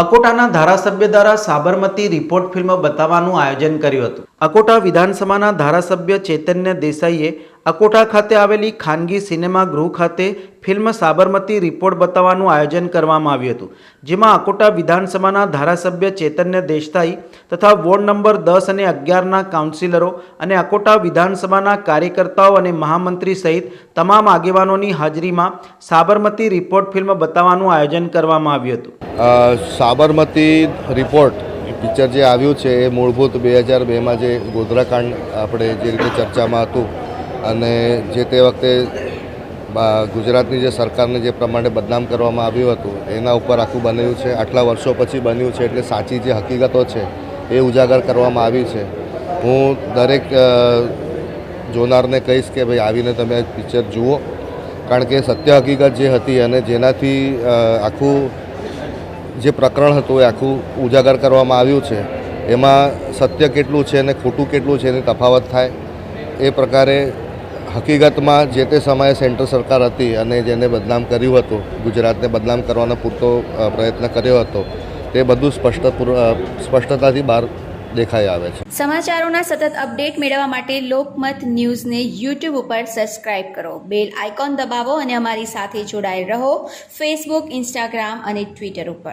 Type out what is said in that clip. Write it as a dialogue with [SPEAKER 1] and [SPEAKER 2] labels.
[SPEAKER 1] અકોટાના ધારાસભ્ય દ્વારા Sabarmati report film બતાવવાનું આયોજન કર્યું હતું. અકોટા વિધાનસભાના ધારાસભ્ય ચૈતન્ય દેસાઈએ અકોટા ખાતે આવેલી ખાનગી સિનેમા ગૃહ ખાતે ફિલ્મ સાબરમતી રિપોર્ટ બતાવવાનું આયોજન કરવામાં આવ્યું હતું. જેમાં અકોટા વિધાનસભાના ધારાસભ્ય ચૈતન્ય દેસાઈ તથા વોર્ડ નંબર દસ અને અગિયારના કાઉન્સિલરો અને અકોટા વિધાનસભાના કાર્યકર્તાઓ અને મહામંત્રી સહિત તમામ આગેવાનોની હાજરીમાં સાબરમતી રિપોર્ટ ફિલ્મ બતાવવાનું આયોજન કરવામાં આવ્યું હતું.
[SPEAKER 2] સાબરમતી રિપોર્ટ પિક્ચર જે આવ્યું છે એ મૂળભૂત બે હજાર બેમાં જે ગોધરાકાંડ આપણે જે રીતે ચર્ચામાં હતું અને જે તે વખતે ગુજરાતની જે સરકારને જે પ્રમાણે બદનામ કરવામાં આવ્યું હતું, એના ઉપર આખું બન્યું છે, આટલા વર્ષો પછી બન્યું છે, એટલે સાચી જે હકીકતો છે એ ઉજાગર કરવામાં આવી છે. હું દરેક જોનારને કહીશ કે ભાઈ આવીને તમે પિક્ચર જુઓ. કારણ કે સત્ય હકીકત જે હતી અને જેનાથી આખું જે પ્રકરણ હતું એ આખું ઉજાગર કરવામાં આવ્યું છે, એમાં સત્ય કેટલું છે અને ખોટું કેટલું છે એની તફાવત થાય, એ પ્રકારે હકીકતમાં જે તે સમયે સેન્ટ્રલ સરકાર હતી અને જેને બદનામ કર્યું હતું, ગુજરાતને બદનામ કરવાનો પૂરતો પ્રયત્ન કર્યો હતો, તે બધું સ્પષ્ટ સ્પષ્ટતાથી બહાર દેખાઈ આવે છે.
[SPEAKER 3] સમાચારોના સતત અપડેટ મેળવવા માટે લોકમત ન્યૂઝને યુટ્યુબ ઉપર સબસ્ક્રાઇબ કરો. બેલ આઇકોન દબાવો અને અમારી સાથે જોડાયેલ રહો. ફેસબુક, ઇન્સ્ટાગ્રામ અને ટ્વિટર ઉપર.